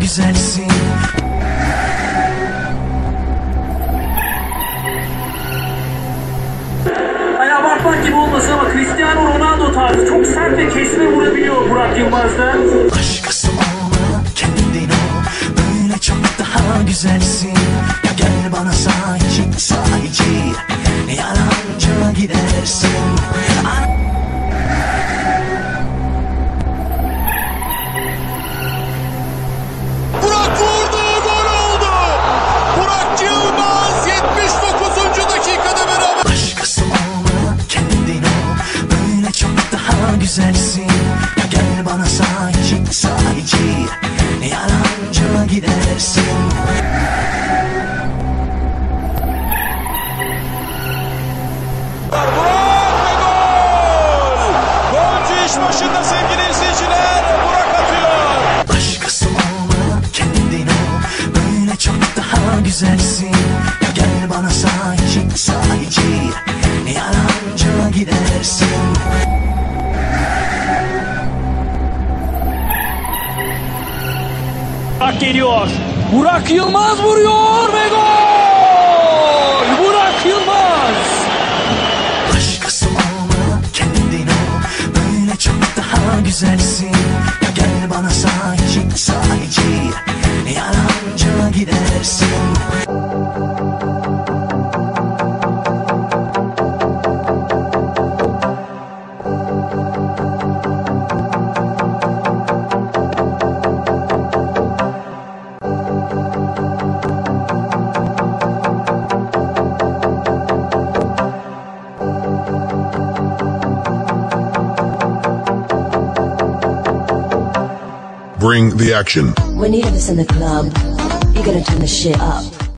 güzelsin. Hani abartmak gibi olmasın ama Cristiano Ronaldo tarzı çok sert ve kesme vurabiliyor Burak Yılmaz'da. Başkası olma kendin ol. Böyle çok daha güzelsin. Ya gel bana sahici sahici Yalancı gidersin güzelsin. Gel bana sahici sahici Yalancı gidersin? İş başında sevgili izleyiciler. Burak atıyor. Başkası olma kendin ol. Böyle çok daha güzelsin. Gel bana sahici sahici Burak geliyor. Burak Yılmaz vuruyor ve gol! Burak Yılmaz! Başkası olma kendin ol Böyle çok daha güzelsin Ya gel bana sahici sahici Yalancı gidersin Bring the action. When you hear this in the club, you're gonna turn the shit up.